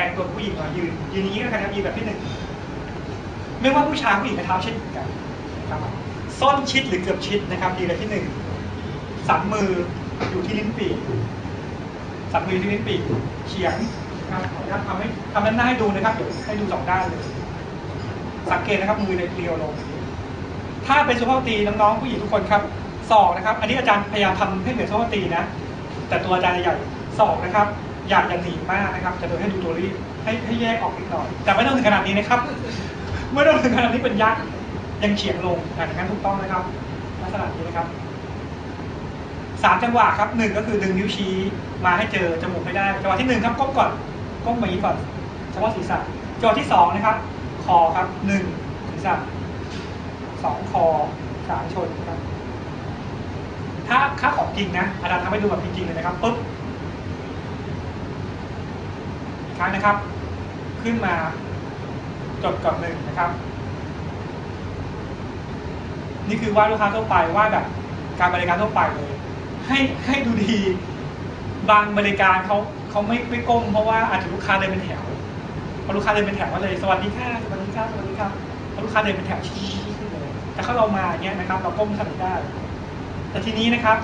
ลงตัวผู้หญิงมายืนยืนอย่างนี้ก็ได้ครับยืนแบบที่หนึ่งไม่ว่าผู้ชายผู้หญิงกระเท้าเช่นกันนะครับส้นชิดหรือเกือบชิดนะครับยืนแบบที่หนึ่งสันมืออยู่ที่ลิ้นปีกสันมือที่ลิ้นปีกเฉียงนะครับขออนุญาตทำให้ทำด้านหน้าให้ดูนะครับเดี๋ยวให้ดูสองด้านเลยสังเกตนะครับมือในเรียวลง ถ้าเป็นสุภาพสตรีน้องๆผู้หญิงทุกคนครับศอกนะครับ อันนี้อาจารย์พยายามทำให้เหมือนสุภาพสตรีนะ แต่ตัวอาจารย์ใหญ่ศอกนะครับ อยากจะหนีมากนะครับ จะโดยให้ดูตัวรีบให้ให้แยกออกนิดหน่อย แต่ไม่ต้องถึงขนาดนี้นะครับ ไม่ต้องถึงขนาดนี้เป็นยักษ์ยังเฉียงลงอ่อย่างนั้นถูกต้องนะครับลักษณะนี้นะครับสามจังหวะครับหนึ่งก็คือดึงนิ้วชี้มาให้เจอจมูกให้ได้จังหวะที่หนึ่งครับก้มก่อนก้มมาอย่างนี้ก่อนเฉพาะศีรษะจังหวะที่สองนะครับ คอครับหนึ่งศีรษะสองคอสามชนครับ ถ้าค่าของจริงนะอาจารย์ทำให้ดูแบบจริงๆเลยนะครับปุ๊บ ครั้งนะครับ ขึ้นมาจบกับหนึ่งนะครับ นี่คือว่าลูกค้าทั่วไปว่าแบบการบริการทั่วไปเลย ให้ให้ดูดีบางบริการเขาเขาไม่ไม่ก้มเพราะว่าอาจจะลูกค้าเดินเป็นแถวพอลูกค้าเดินเป็นแถวก็เลยสวัสดีค่ะสวัสดีค่ะสวัสดีครับพอลูกค้าเดินเป็นแถวชี้ขึ้นเลยแต่ถ้าเรามาอย่างเงี้ยนะครับ เราก้มขนาดได้ แต่ทีนี้นะครับ